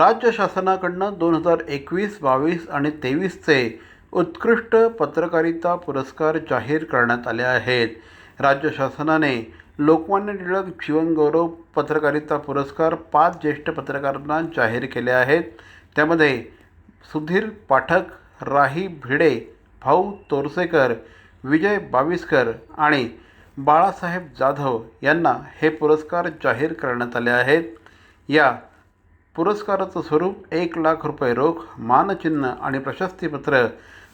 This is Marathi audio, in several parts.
राज्य शासनाकडनं दोन हजार एकवीस बावीस आणि तेवीसचे उत्कृष्ट पत्रकारिता पुरस्कार जाहीर करण्यात आले आहेत. राज्य शासनाने लोकमान्य टिळक जीवनगौरव पत्रकारिता पुरस्कार पाच ज्येष्ठ पत्रकारांना जाहीर केले आहेत. त्यामध्ये सुधीर पाठक राही भिडे भाऊ तोरसेकर विजय बाविस्कर आणि बाळासाहेब जाधव यांना हे पुरस्कार जाहीर करण्यात आले आहेत. या पुरस्काराचं स्वरूप एक लाख रुपये रोख मानचिन्ह आणि प्रशस्तीपत्र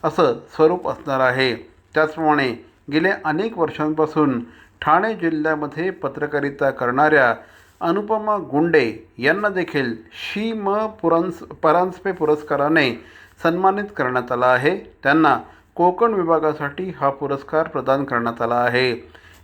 असं स्वरूप असणार आहे. त्याचप्रमाणे गेल्या अनेक वर्षांपासून ठाणे जिल्ह्यामध्ये पत्रकारिता करणाऱ्या अनुपमा गुंडे यांना देखील शी म पुरांस परांजपे पुरस्काराने सन्मानित करण्यात आला आहे. त्यांना कोकण विभागासाठी हा पुरस्कार प्रदान करण्यात आला आहे.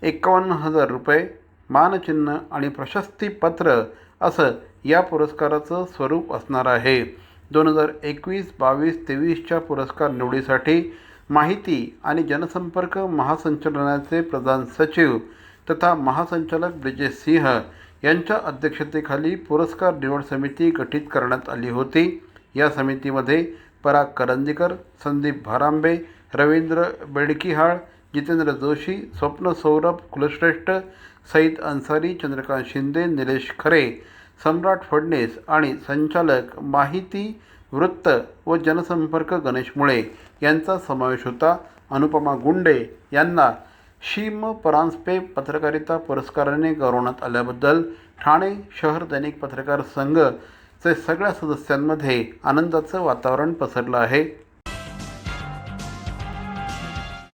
एकावन्न हजार रुपये मानचिन्ह आणि प्रशस्तीपत्र असं या पुरस्काराचं स्वरूप असणार आहे. दोन हजार एकवीस बावीस तेवीसच्या पुरस्कार निवडीसाठी माहिती आणि जनसंपर्क महासंचालनाचे प्रधान सचिव तथा महासंचालक ब्रिजेश सिंह यांच्या अध्यक्षतेखाली पुरस्कार निवड समिती गठीत करण्यात आली होती. या समितीमध्ये पराग करंदीकर संदीप भारांबे रवींद्र बेडकिहाळ जितेंद्र जोशी स्वप्न सौरभ कुलश्रेष्ठ सईद अन्सारी चंद्रकांत शिंदे निलेश खरे सम्राट फडणीस आणि संचालक माहिती वृत्त व जनसंपर्क गणेश मुळे यांचा समावेश होता. अनुपमा गुंडे यांना शीम परांजपे पत्रकारिता पुरस्काराने गौरवण्यात आल्याबद्दल ठाणे शहर दैनिक पत्रकार संघ चे सगळ्या सदस्यांमध्ये आनंदाचं वातावरण पसरलं आहे.